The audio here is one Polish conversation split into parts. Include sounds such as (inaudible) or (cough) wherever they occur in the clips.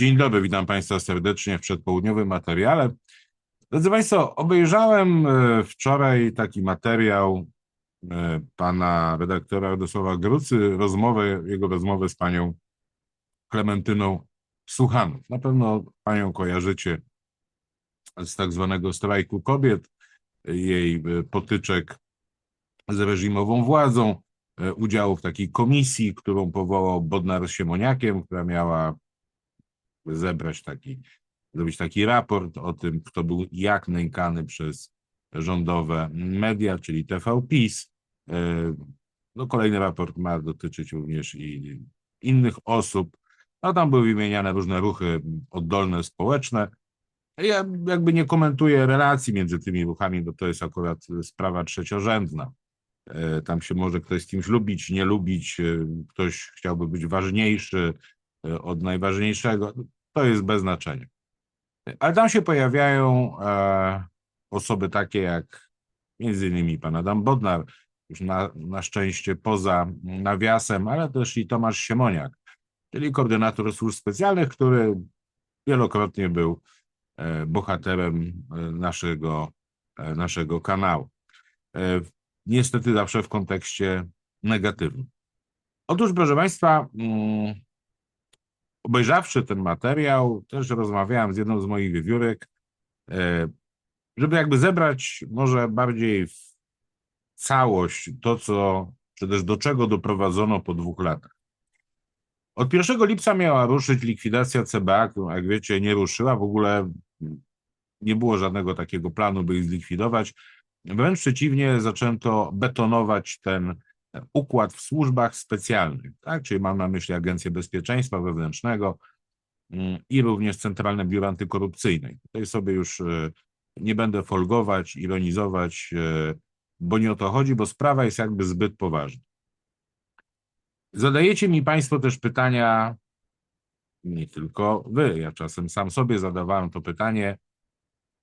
Dzień dobry, witam Państwa serdecznie w przedpołudniowym materiale. Drodzy Państwo, obejrzałem e, wczoraj taki materiał e, pana redaktora Radosława Grucy, rozmowę, jego rozmowę z panią Klementyną Suchanów. Na pewno panią kojarzycie z tak zwanego strajku kobiet, jej e, potyczek z reżimową władzą, udziału w takiej komisji, którą powołał Bodnar Siemoniakiem, która miała zebrać taki, zrobić taki raport o tym, kto był jak nękany przez rządowe media, czyli TV PiS. E, no, kolejny raport ma dotyczyć również i innych osób. No, tam były wymieniane różne ruchy oddolne, społeczne. Ja jakby nie komentuję relacji między tymi ruchami, bo to jest akurat sprawa trzeciorzędna. E, tam się może ktoś z kimś lubić, nie lubić, e, ktoś chciałby być ważniejszy, od najważniejszego, to jest bez znaczenia. Ale tam się pojawiają e, osoby takie jak między innymi pan Adam Bodnar, już na, na szczęście poza nawiasem, ale też i Tomasz Siemoniak, czyli koordynator służb specjalnych, który wielokrotnie był e, bohaterem e, naszego, e, naszego kanału. E, niestety zawsze w kontekście negatywnym. Otóż, proszę Państwa, mm, obejrzawszy ten materiał, też rozmawiałem z jedną z moich wiewiórek, e, żeby jakby zebrać może bardziej w całość to, co, czy też do czego doprowadzono po dwóch latach. Od 1 lipca miała ruszyć likwidacja CBA, jak wiecie nie ruszyła, w ogóle nie było żadnego takiego planu, by ich zlikwidować. Wręcz przeciwnie, zaczęto betonować ten układ w służbach specjalnych, tak? czyli mam na myśli Agencję Bezpieczeństwa Wewnętrznego mm, i również Centralne Biuro Antykorupcyjne. Tutaj sobie już e, nie będę folgować, ironizować, e, bo nie o to chodzi, bo sprawa jest jakby zbyt poważna. Zadajecie mi Państwo też pytania, nie tylko Wy, ja czasem sam sobie zadawałem to pytanie,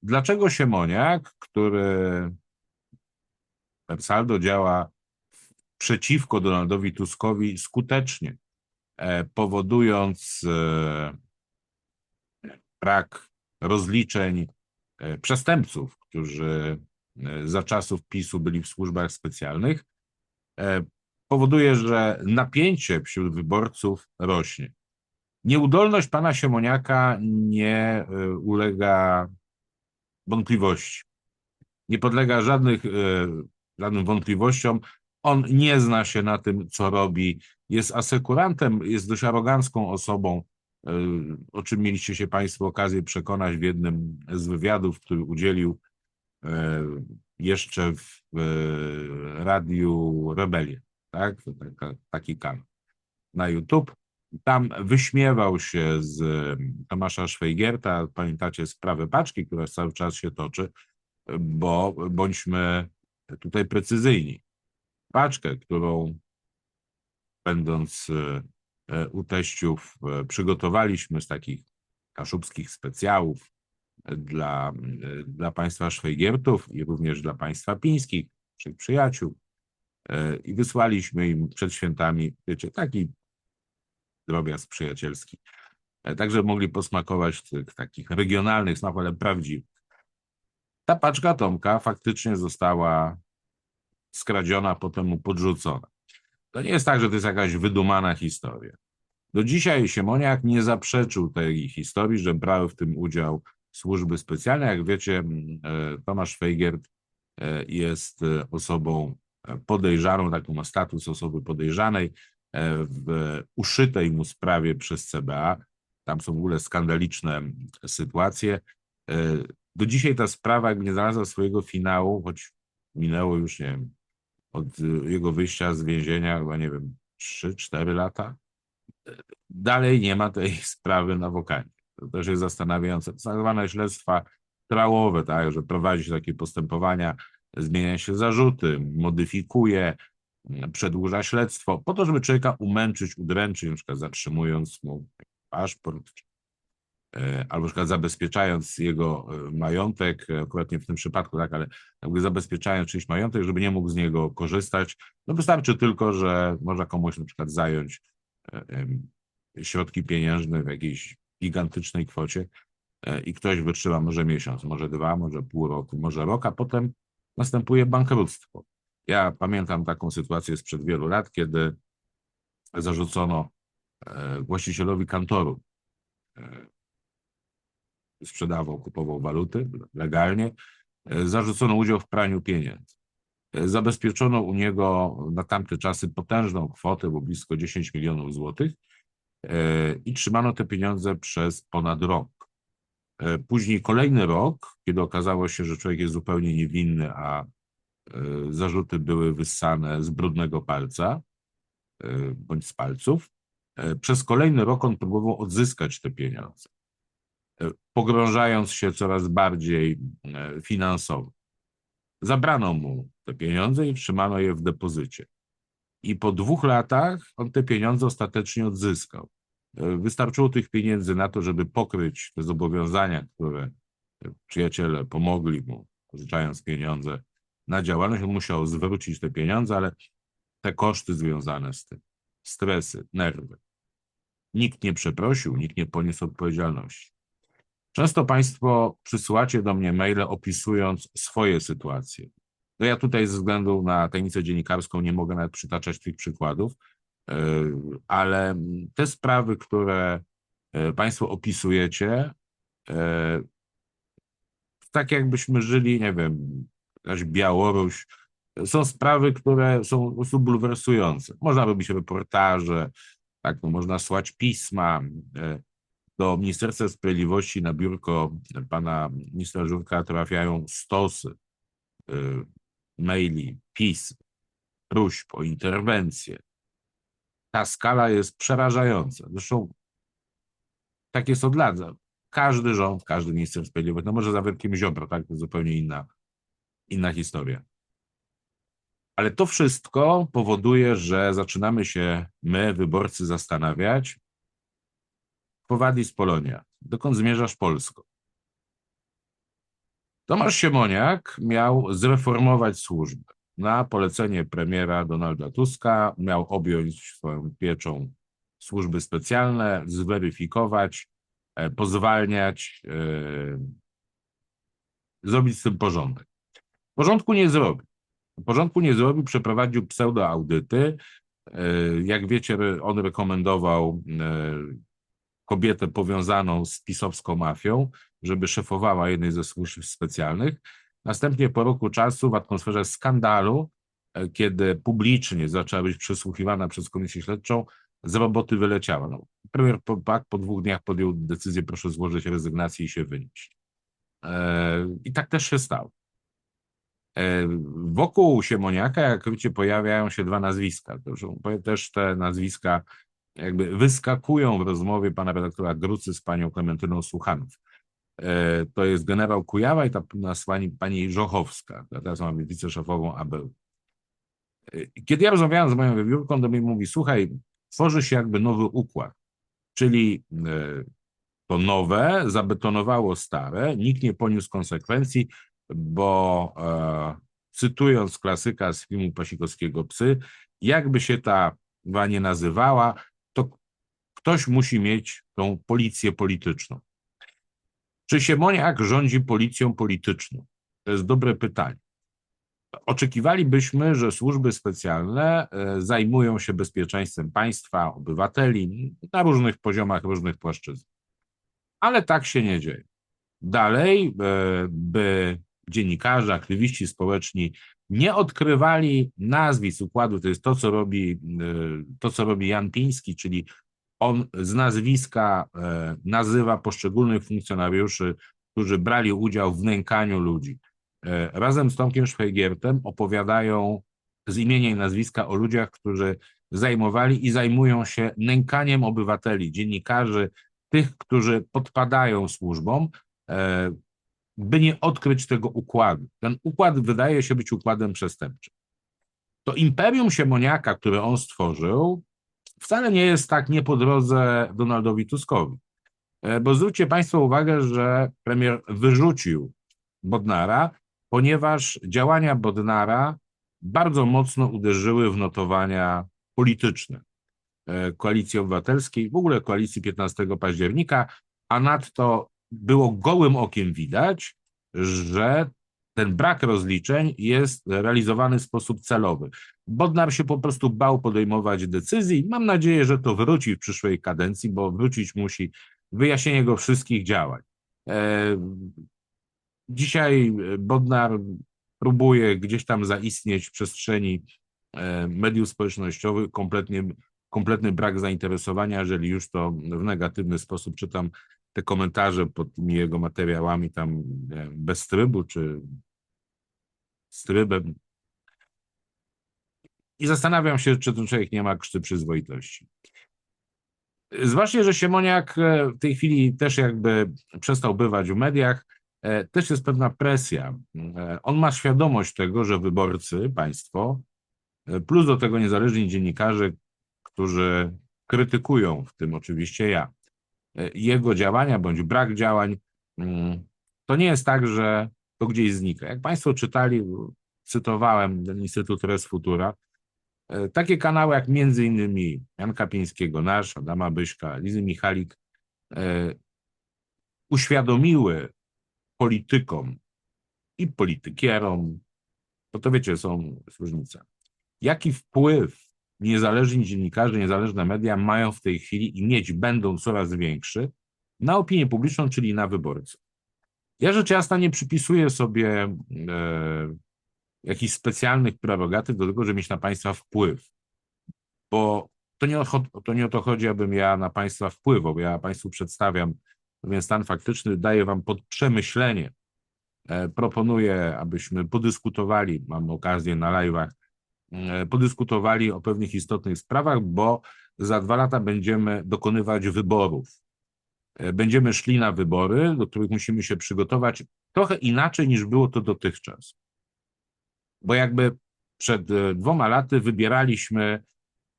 dlaczego Siemoniak, który per saldo działa przeciwko Donaldowi Tuskowi skutecznie, e, powodując e, brak rozliczeń e, przestępców, którzy za czasów PiSu byli w służbach specjalnych, powoduje, że napięcie wśród wyborców rośnie. Nieudolność pana Siemoniaka nie ulega wątpliwości. Nie podlega żadnych, żadnym wątpliwościom, on nie zna się na tym, co robi, jest asekurantem, jest dość arogancką osobą, e, o czym mieliście się Państwo okazję przekonać w jednym z wywiadów, który udzielił e, jeszcze w Radiu Rebelię, tak? Taki kanał na YouTube. Tam wyśmiewał się z Tomasza Szwejgierta, pamiętacie sprawę paczki, która cały czas się toczy, bo bądźmy tutaj precyzyjni paczkę, którą będąc e, e, u teściów e, przygotowaliśmy z takich kaszubskich specjałów dla, dla państwa Szwejgiertów i również dla państwa pińskich, naszych przyjaciół. I wysłaliśmy im przed świętami, wiecie, taki drobiazg przyjacielski. Także mogli posmakować tych takich regionalnych smaków, ale prawdziwych. Ta paczka Tomka faktycznie została skradziona, potem mu podrzucona. To nie jest tak, że to jest jakaś wydumana historia. Do dzisiaj Siemoniak nie zaprzeczył tej historii, że brały w tym udział służby specjalne. Jak wiecie, e, Tomasz Fejgert e, jest e, osobą podejrzaną, taką ma status osoby podejrzanej w uszytej mu sprawie przez CBA. Tam są w ogóle skandaliczne sytuacje. Do dzisiaj ta sprawa nie znalazła swojego finału, choć minęło już, nie wiem, od jego wyjścia z więzienia, chyba nie wiem, 3-4 lata. Dalej nie ma tej (laughs) sprawy na wokanie. To też jest zastanawiające. Tak zwane śledztwa trałowe, tak, że prowadzi się takie postępowania, zmienia się zarzuty, modyfikuje, przedłuża śledztwo, po to, żeby człowieka umęczyć, udręczyć, na przykład zatrzymując mu paszport, E, albo na przykład zabezpieczając jego e, majątek, e, akurat nie w tym przypadku, tak, ale jakby zabezpieczając czyjś majątek, żeby nie mógł z niego korzystać, no wystarczy tylko, że można komuś na przykład zająć środki pieniężne w jakiejś gigantycznej kwocie e, i ktoś wytrzyma może miesiąc, może dwa, może pół roku, może rok, a potem następuje bankructwo. Ja pamiętam taką sytuację sprzed wielu lat, kiedy zarzucono e, właścicielowi kantoru, e, sprzedawał, kupował waluty legalnie, e, zarzucono udział w praniu pieniędzy. E, Zabezpieczono u niego na tamte czasy potężną kwotę, bo blisko 10 milionów złotych e, i trzymano te pieniądze przez ponad rok. Później kolejny rok, kiedy okazało się, że człowiek jest zupełnie niewinny, a zarzuty były wyssane z brudnego palca bądź z palców, przez kolejny rok on próbował odzyskać te pieniądze, pogrążając się coraz bardziej e, finansowo. Zabrano mu te pieniądze i trzymano je w depozycie. I po dwóch latach on te pieniądze ostatecznie odzyskał. E, Wystarczyło tych pieniędzy na to, żeby pokryć te zobowiązania, które e, przyjaciele pomogli mu, pożyczając pieniądze na działalność. On musiał zwrócić te pieniądze, ale te koszty związane z tym, stresy, nerwy. Nikt nie przeprosił, nikt nie poniósł odpowiedzialności. Często Państwo przysyłacie do mnie maile opisując swoje sytuacje. No ja tutaj ze względu na tajemnicę dziennikarską nie mogę nawet przytaczać tych przykładów, yy, ale te sprawy, które yy, Państwo opisujecie, yy, tak jakbyśmy żyli, nie wiem, jakaś Białoruś, są sprawy, które są po prostu bulwersujące. Można robić reportaże, tak, no, można słać pisma, do Ministerstwa Sprawiedliwości na biurko pana ministra Żurka trafiają stosy y, maili, pism, próśb o interwencję. Ta skala jest przerażająca. Zresztą tak jest od lat. Każdy rząd, każdy minister sprawiedliwości, no może za wielkim Ziobro, tak, to zupełnie inna, inna historia. Ale to wszystko powoduje, że zaczynamy się my, wyborcy, zastanawiać, Powadis Polonia. Dokąd zmierzasz Polsko? Tomasz Siemoniak miał zreformować służbę. Na polecenie premiera Donalda Tuska miał objąć swoją pieczą służby specjalne, zweryfikować, e, pozwalniać, e, zrobić z tym porządek. Porządku nie zrobił. Porządku nie zrobił, przeprowadził pseudoaudyty. E, Jak wiecie, on rekomendował kobietę powiązaną z pisowską mafią, żeby szefowała jednej ze służb specjalnych. Następnie po roku czasu w atmosferze skandalu, e, kiedy publicznie zaczęła być przesłuchiwana przez komisję śledczą, z roboty wyleciała. No, premier po, po, dwóch dniach podjął decyzję, proszę złożyć rezygnację i się wynieść. E, I tak też się stało. E, wokół Siemoniaka, jak wiecie, pojawiają się dwa nazwiska. Też te nazwiska jakby wyskakują w rozmowie pana redaktora Grucy z panią Klementyną Słuchanów. E, To jest generał Kujawa i ta nasłani pani Żochowska, która teraz mamy wiceszefową ABU. E, Kiedy ja rozmawiałem z moją wiewiórką, to mi mówi, słuchaj, tworzy się jakby nowy układ, czyli e, to nowe zabetonowało stare, nikt nie poniósł konsekwencji, bo e, cytując klasyka z filmu Pasikowskiego Psy, jakby się ta nie nazywała, ktoś musi mieć tą policję polityczną. Czy Siemoniak rządzi policją polityczną? To jest dobre pytanie. Oczekiwalibyśmy, że służby specjalne e, zajmują się bezpieczeństwem państwa, obywateli na różnych poziomach, różnych płaszczyznach. Ale tak się nie dzieje. Dalej, e, by dziennikarze, aktywiści społeczni nie odkrywali nazwisk układu, to jest to, co robi, e, to, co robi Jan Piński, czyli on z nazwiska e, nazywa poszczególnych funkcjonariuszy, którzy brali udział w nękaniu ludzi. E, Razem z Tomkiem Szwajgiertem opowiadają z imienia i nazwiska o ludziach, którzy zajmowali i zajmują się nękaniem obywateli, dziennikarzy, tych, którzy podpadają służbom, e, by nie odkryć tego układu. Ten układ wydaje się być układem przestępczym. To imperium Siemoniaka, które on stworzył, wcale nie jest tak nie po drodze Donaldowi Tuskowi. E, Bo zwróćcie Państwo uwagę, że premier wyrzucił Bodnara, ponieważ działania Bodnara bardzo mocno uderzyły w notowania polityczne e, Koalicji Obywatelskiej, w ogóle koalicji 15 października. a nadto było gołym okiem widać, że ten brak rozliczeń jest realizowany w sposób celowy. Bodnar się po prostu bał podejmować decyzji. Mam nadzieję, że to wróci w przyszłej kadencji, bo wrócić musi wyjaśnienie go wszystkich działań. E, dzisiaj Bodnar próbuje gdzieś tam zaistnieć w przestrzeni e, mediów społecznościowych, kompletnie, kompletny brak zainteresowania, jeżeli już to w negatywny sposób czytam te komentarze pod tymi jego materiałami tam bez trybu, czy z trybem. I zastanawiam się, czy ten człowiek nie ma krzty przyzwoitości. Zwłaszcza, że Siemoniak e, w tej chwili też jakby przestał bywać w mediach, e, też jest pewna presja. E, on ma świadomość tego, że wyborcy, państwo, plus do tego niezależni dziennikarze, którzy krytykują, w tym oczywiście ja, jego działania bądź brak działań, mm, to nie jest tak, że to gdzieś znika. Jak Państwo czytali, cytowałem ten Instytut Res Futura, e, takie kanały jak między innymi Jan Kapińskiego, nasz, Adama Byśka, Lizy Michalik e, uświadomiły politykom i politykierom, bo to wiecie, są różnice, jaki wpływ niezależni dziennikarze, niezależne media mają w tej chwili i mieć będą coraz większy na opinię publiczną, czyli na wyborców. Ja rzecz jasna nie przypisuję sobie e, jakichś specjalnych prerogatyw do tego, żeby mieć na państwa wpływ, bo to nie, o, to nie o to chodzi, abym ja na państwa wpływał. Ja państwu przedstawiam pewien stan faktyczny, daję wam pod przemyślenie. E, proponuję, abyśmy podyskutowali, mam okazję na live'ach, e, podyskutowali o pewnych istotnych sprawach, bo za dwa lata będziemy dokonywać wyborów. E, będziemy szli na wybory, do których musimy się przygotować trochę inaczej niż było to dotychczas. Bo jakby przed e, dwoma laty wybieraliśmy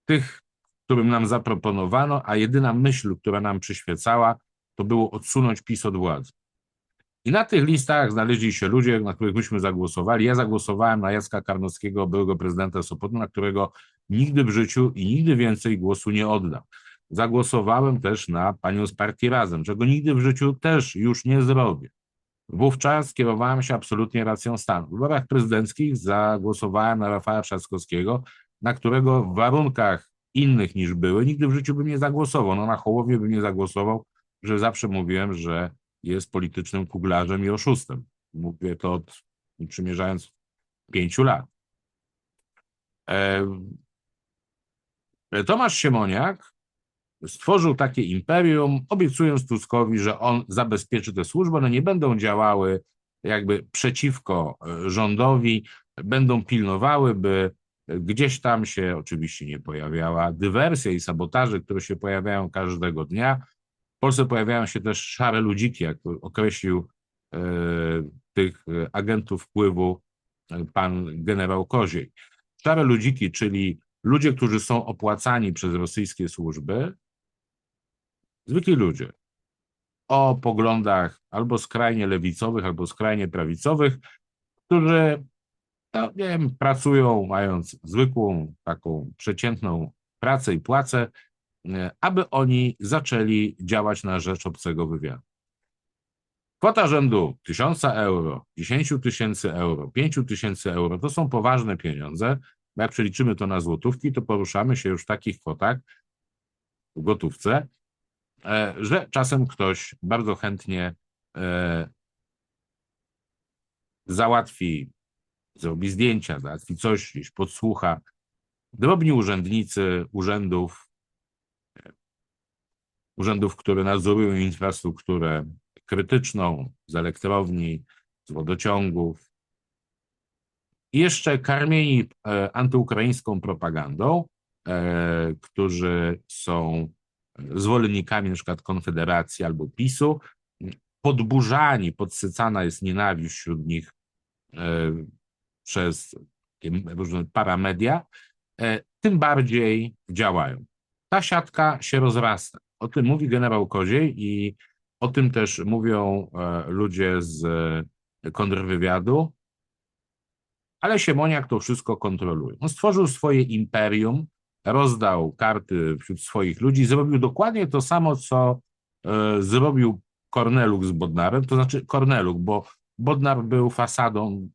tych, którym nam zaproponowano, a jedyna myśl, która nam przyświecała, to było odsunąć PiS od władzy. I na tych listach znaleźli się ludzie, na których myśmy zagłosowali. Ja zagłosowałem na Jacka Karnowskiego, byłego prezydenta Sopotu, na którego nigdy w życiu i nigdy więcej głosu nie oddam. Zagłosowałem też na panią z partii Razem, czego nigdy w życiu też już nie zrobię. Wówczas kierowałem się absolutnie racją stanu. W wyborach prezydenckich zagłosowałem na Rafała Trzaskowskiego, na którego w warunkach innych niż były, nigdy w życiu bym nie zagłosował. No na Hołowie bym nie zagłosował, że zawsze mówiłem, że jest politycznym kuglarzem i oszustem. Mówię to od, przymierzając pięciu lat. Tomasz Siemoniak stworzył takie imperium, obiecując Tuskowi, że on zabezpieczy tę służbę, one nie będą działały jakby przeciwko e, rządowi, będą pilnowały, by gdzieś tam się oczywiście nie pojawiała dywersja i sabotaże, które się pojawiają każdego dnia. W Polsce pojawiają się też szare ludziki, jak określił e, tych agentów wpływu e, pan generał Koziej. Szare ludziki, czyli ludzie, którzy są opłacani przez rosyjskie służby, zwykli ludzie o poglądach albo skrajnie lewicowych, albo skrajnie prawicowych, którzy no, nie wiem, pracują mając zwykłą, taką przeciętną pracę i płacę, e, aby oni zaczęli działać na rzecz obcego wywiadu. Kwota rzędu 1000 euro, 10 tysięcy euro, 5 tysięcy euro to są poważne pieniądze. Jak przeliczymy to na złotówki, to poruszamy się już w takich kwotach w gotówce, że czasem ktoś bardzo chętnie e, załatwi, zrobi zdjęcia, załatwi coś, gdzieś podsłucha. Drobni urzędnicy urzędów, e, urzędów, które nadzorują infrastrukturę krytyczną z elektrowni, z wodociągów, i jeszcze karmieni antyukraińską propagandą, którzy są zwolennikami przykład Konfederacji albo PiSu, podburzani, podsycana jest nienawiść wśród nich e, przez różne paramedia, e, tym bardziej działają. Ta siatka się rozrasta. O tym mówi generał Koziej i o tym też mówią e, ludzie z kontrwywiadu, ale Siemoniak to wszystko kontroluje. On stworzył swoje imperium, rozdał karty wśród swoich ludzi, zrobił dokładnie to samo, co e, zrobił Korneluk z Bodnarem, to znaczy Korneluk, bo Bodnar był fasadą,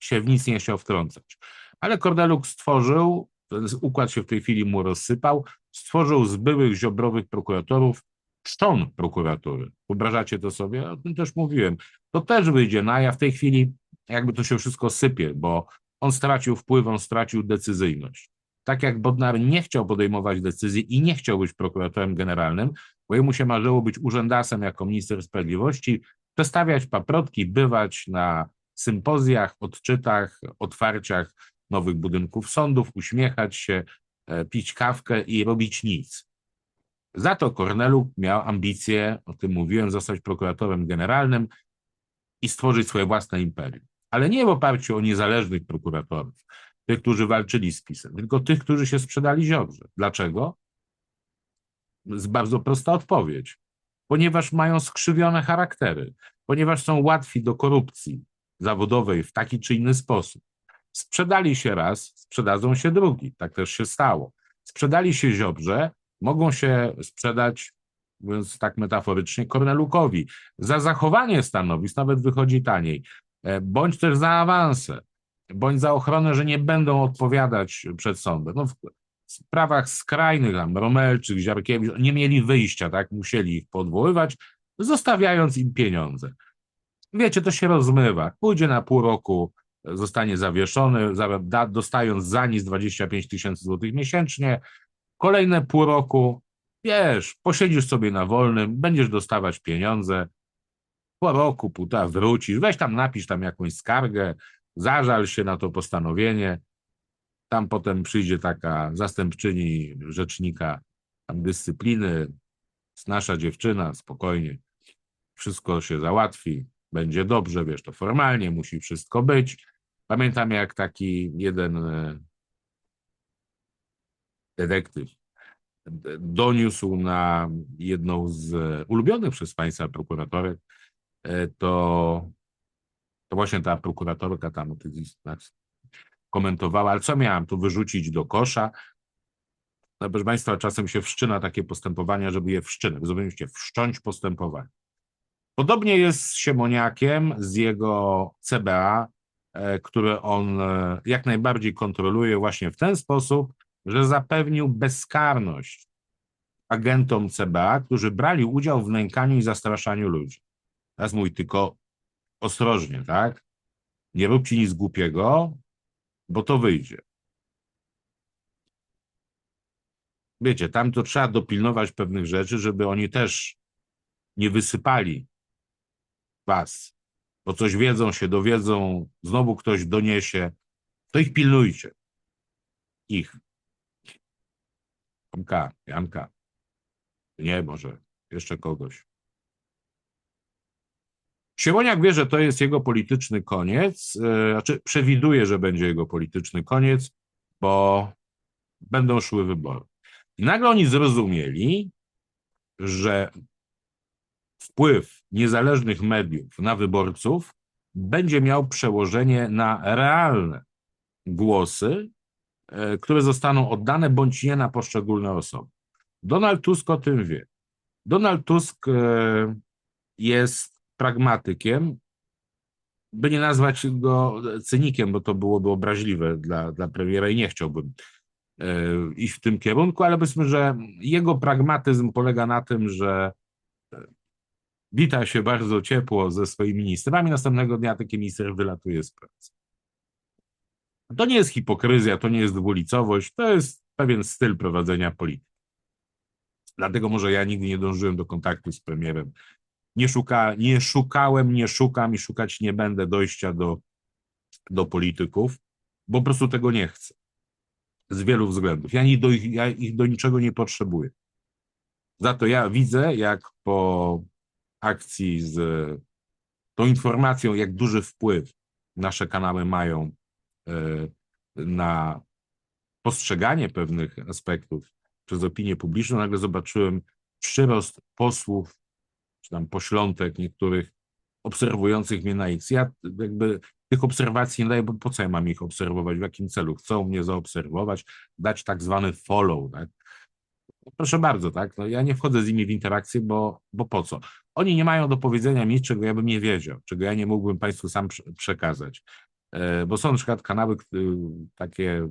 się w nic nie chciał wtrącać. Ale Korneluk stworzył, ten układ się w tej chwili mu rozsypał, stworzył z byłych ziobrowych prokuratorów trzon prokuratury. Wyobrażacie to sobie? O tym też mówiłem. To też wyjdzie na ja w tej chwili jakby to się wszystko sypie, bo on stracił wpływ, on stracił decyzyjność. Tak jak Bodnar nie chciał podejmować decyzji i nie chciał być prokuratorem generalnym, bo jemu się marzyło być urzędasem jako minister sprawiedliwości, przestawiać paprotki, bywać na sympozjach, odczytach, otwarciach nowych budynków sądów, uśmiechać się, e, pić kawkę i robić nic. Za to Kornelu miał ambicje, o tym mówiłem, zostać prokuratorem generalnym i stworzyć swoje własne imperium. Ale nie w oparciu o niezależnych prokuratorów, tych, którzy walczyli z PiSem, tylko tych, którzy się sprzedali Ziobrze. Dlaczego? Jest bardzo prosta odpowiedź. Ponieważ mają skrzywione charaktery, ponieważ są łatwi do korupcji zawodowej w taki czy inny sposób. Sprzedali się raz, sprzedadzą się drugi. Tak też się stało. Sprzedali się Ziobrze, mogą się sprzedać, mówiąc tak metaforycznie, Kornelukowi. Za zachowanie stanowisk nawet wychodzi taniej, e, bądź też za awanse, bądź za ochronę, że nie będą odpowiadać przed sądem. No, w sprawach skrajnych, tam Romelczyk, Ziarkiewicz, nie mieli wyjścia, tak, musieli ich podwoływać, zostawiając im pieniądze. Wiecie, to się rozmywa. Pójdzie na pół roku, zostanie zawieszony, dostając za nic 25 tysięcy złotych miesięcznie, Kolejne pół roku, wiesz, posiedzisz sobie na wolnym, będziesz dostawać pieniądze, po roku, półtora wrócisz, weź tam, napisz tam jakąś skargę, zażal się na to postanowienie, tam potem przyjdzie taka zastępczyni rzecznika dyscypliny, nasza dziewczyna, spokojnie, wszystko się załatwi, będzie dobrze, wiesz, to formalnie musi wszystko być. Pamiętam jak taki jeden e, detektyw doniósł na jedną z ulubionych przez Państwa prokuratorek, e, to, to właśnie ta prokuratorka tam komentowała, ale co miałam tu wyrzucić do kosza? No, proszę Państwa, czasem się wszczyna takie postępowania, żeby je wszczynać. Zrozumieliście, wszcząć postępowanie. Podobnie jest z Siemoniakiem, z jego CBA, e, które on e, jak najbardziej kontroluje właśnie w ten sposób, że zapewnił bezkarność agentom CBA, którzy brali udział w nękaniu i zastraszaniu ludzi. Teraz mój tylko ostrożnie, tak? Nie róbcie nic głupiego, bo to wyjdzie. Wiecie, tam to trzeba dopilnować pewnych rzeczy, żeby oni też nie wysypali was, bo coś wiedzą, się dowiedzą, znowu ktoś doniesie, to ich pilnujcie. Ich. Janka, Janka. Nie, może jeszcze kogoś. Siemoniak wie, że to jest jego polityczny koniec, yy, znaczy przewiduje, że będzie jego polityczny koniec, bo będą szły wybory. I nagle oni zrozumieli, że wpływ niezależnych mediów na wyborców będzie miał przełożenie na realne głosy E, które zostaną oddane bądź nie na poszczególne osoby. Donald Tusk o tym wie. Donald Tusk e, jest pragmatykiem, by nie nazwać go cynikiem, bo to byłoby obraźliwe dla, dla premiera i nie chciałbym e, iść w tym kierunku, ale powiedzmy, że jego pragmatyzm polega na tym, że wita się bardzo ciepło ze swoimi ministrami, następnego dnia taki minister wylatuje z pracy. To nie jest hipokryzja, to nie jest dwulicowość, to jest pewien styl prowadzenia polityki. Dlatego może ja nigdy nie dążyłem do kontaktu z premierem. Nie, szuka, nie szukałem, nie szukam i szukać nie będę dojścia do, do polityków, bo po prostu tego nie chcę. Z wielu względów. Ja, nie do, ja ich do niczego nie potrzebuję. Za to ja widzę, jak po akcji z tą informacją, jak duży wpływ nasze kanały mają E, na postrzeganie pewnych aspektów przez opinię publiczną, nagle zobaczyłem przyrost posłów, czy tam poślątek niektórych obserwujących mnie na X. Ja jakby tych obserwacji nie daję, bo po co ja mam ich obserwować, w jakim celu? Chcą mnie zaobserwować, dać tak zwany follow. Tak? Proszę bardzo, tak? No, ja nie wchodzę z nimi w interakcję, bo, bo po co? Oni nie mają do powiedzenia nic, czego ja bym nie wiedział, czego ja nie mógłbym Państwu sam prze- przekazać. E, Bo są na przykład kanały y, takie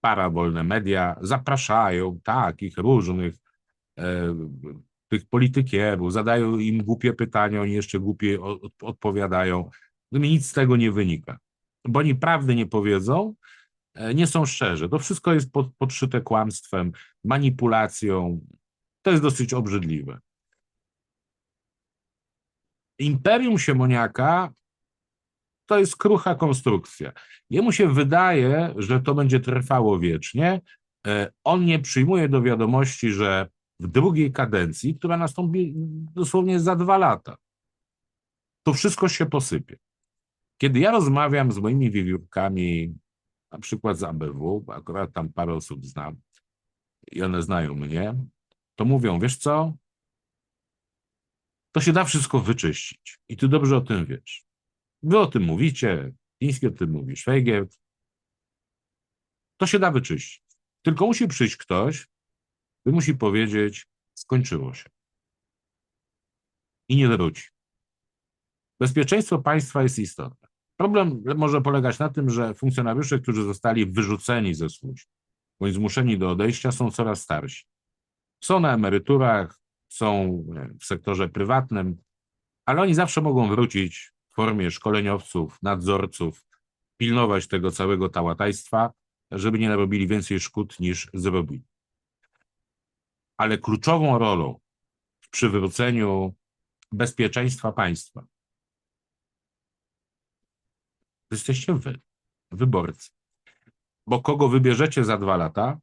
parabolne media, zapraszają takich różnych e, tych politykierów, zadają im głupie pytania, oni jeszcze głupie od- odpowiadają. No nic z tego nie wynika, bo oni prawdy nie powiedzą, e, nie są szczerzy. To wszystko jest pod, podszyte kłamstwem, manipulacją. To jest dosyć obrzydliwe. Imperium Siemoniaka to jest krucha konstrukcja. Jemu się wydaje, że to będzie trwało wiecznie. E, On nie przyjmuje do wiadomości, że w drugiej kadencji, która nastąpi dosłownie za dwa lata, to wszystko się posypie. Kiedy ja rozmawiam z moimi wiewiórkami, na przykład z ABW, akurat tam parę osób znam i one znają mnie, to mówią, wiesz co, to się da wszystko wyczyścić i ty dobrze o tym wiesz. Wy o tym mówicie, Chiński o tym mówi, Szwajgier. To się da wyczyścić. Tylko musi przyjść ktoś, by musi powiedzieć, skończyło się. I nie wróci. Bezpieczeństwo państwa jest istotne. Problem może polegać na tym, że funkcjonariusze, którzy zostali wyrzuceni ze służb, bądź zmuszeni do odejścia, są coraz starsi. Są na emeryturach, są w sektorze prywatnym, ale oni zawsze mogą wrócić w formie szkoleniowców, nadzorców, pilnować tego całego tałatajstwa, żeby nie narobili więcej szkód niż zrobili. Ale kluczową rolą w przywróceniu bezpieczeństwa państwa jesteście wy, wyborcy. Bo kogo wybierzecie za dwa lata,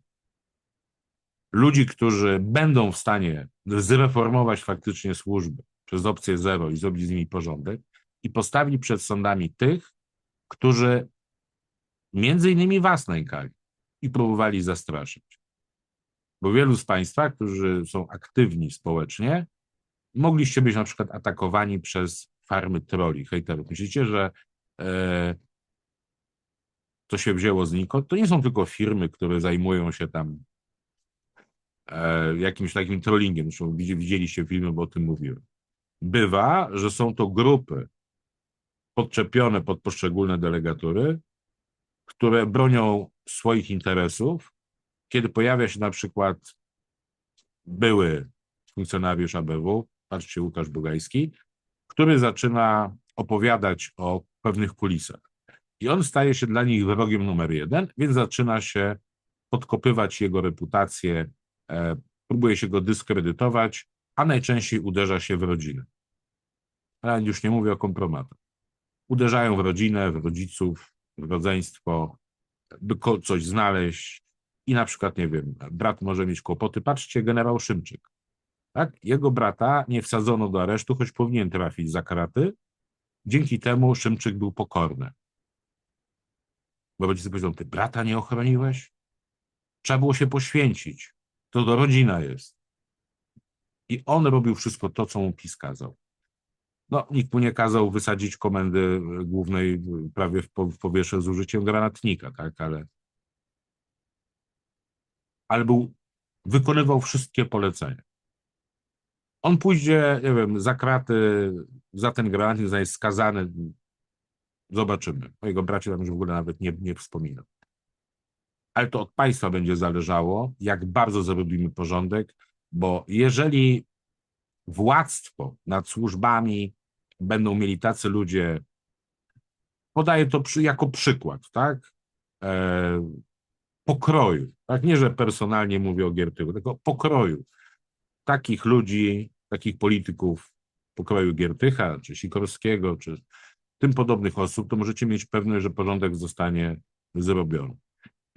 ludzi, którzy będą w stanie zreformować faktycznie służby przez opcję zero i zrobić z nimi porządek i postawić przed sądami tych, którzy między innymi was nękali i próbowali zastraszyć. Bo wielu z Państwa, którzy są aktywni społecznie, mogliście być na przykład atakowani przez farmy troli, hejterów. Myślicie, że e, to się wzięło znikąd? To nie są tylko firmy, które zajmują się tam e, jakimś takim trollingiem. Zresztą widzi- widzieliście filmy, bo o tym mówiłem. Bywa, że są to grupy podczepione pod poszczególne delegatury, które bronią swoich interesów, kiedy pojawia się na przykład były funkcjonariusz ABW, patrzcie Łukasz Bugajski, który zaczyna opowiadać o pewnych kulisach. I on staje się dla nich wrogiem numer jeden, więc zaczyna się podkopywać jego reputację, e, próbuje się go dyskredytować, a najczęściej uderza się w rodzinę. Ale już nie mówię o kompromatach. Uderzają w rodzinę, w rodziców, w rodzeństwo, by coś znaleźć i na przykład, nie wiem, brat może mieć kłopoty. Patrzcie, generał Szymczyk. Tak? Jego brata nie wsadzono do aresztu, choć powinien trafić za kraty. Dzięki temu Szymczyk był pokorny. Bo rodzice powiedzą, ty brata nie ochroniłeś? Trzeba było się poświęcić. To do rodzina jest. I on robił wszystko to, co mu PiS kazał. No, nikt mu nie kazał wysadzić komendy e, głównej e, prawie w powietrze z użyciem granatnika, tak, ale ale był, wykonywał wszystkie polecenia. On pójdzie, nie wiem, za kraty, za ten granatnik zostanie skazany. Zobaczymy. O jego bracie tam już w ogóle nawet nie, nie wspominam. Ale to od państwa będzie zależało, jak bardzo zrobimy porządek, bo jeżeli władztwo nad służbami będą mieli tacy ludzie, podaję to przy, jako przykład, tak? E, pokroju, tak? Nie, że personalnie mówię o Giertychu, tylko pokroju takich ludzi, takich polityków pokroju Giertycha, czy Sikorskiego, czy tym podobnych osób, to możecie mieć pewność, że porządek zostanie zrobiony.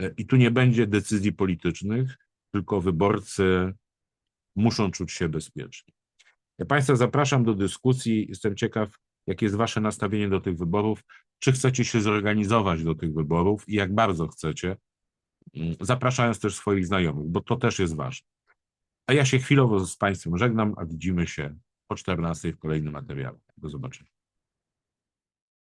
E, I tu nie będzie decyzji politycznych, tylko wyborcy muszą czuć się bezpiecznie. Ja Państwa zapraszam do dyskusji. Jestem ciekaw, jakie jest Wasze nastawienie do tych wyborów. Czy chcecie się zorganizować do tych wyborów i jak bardzo chcecie, zapraszając też swoich znajomych, bo to też jest ważne. A ja się chwilowo z Państwem żegnam, a widzimy się o 14 w kolejnym materiale. Do zobaczenia.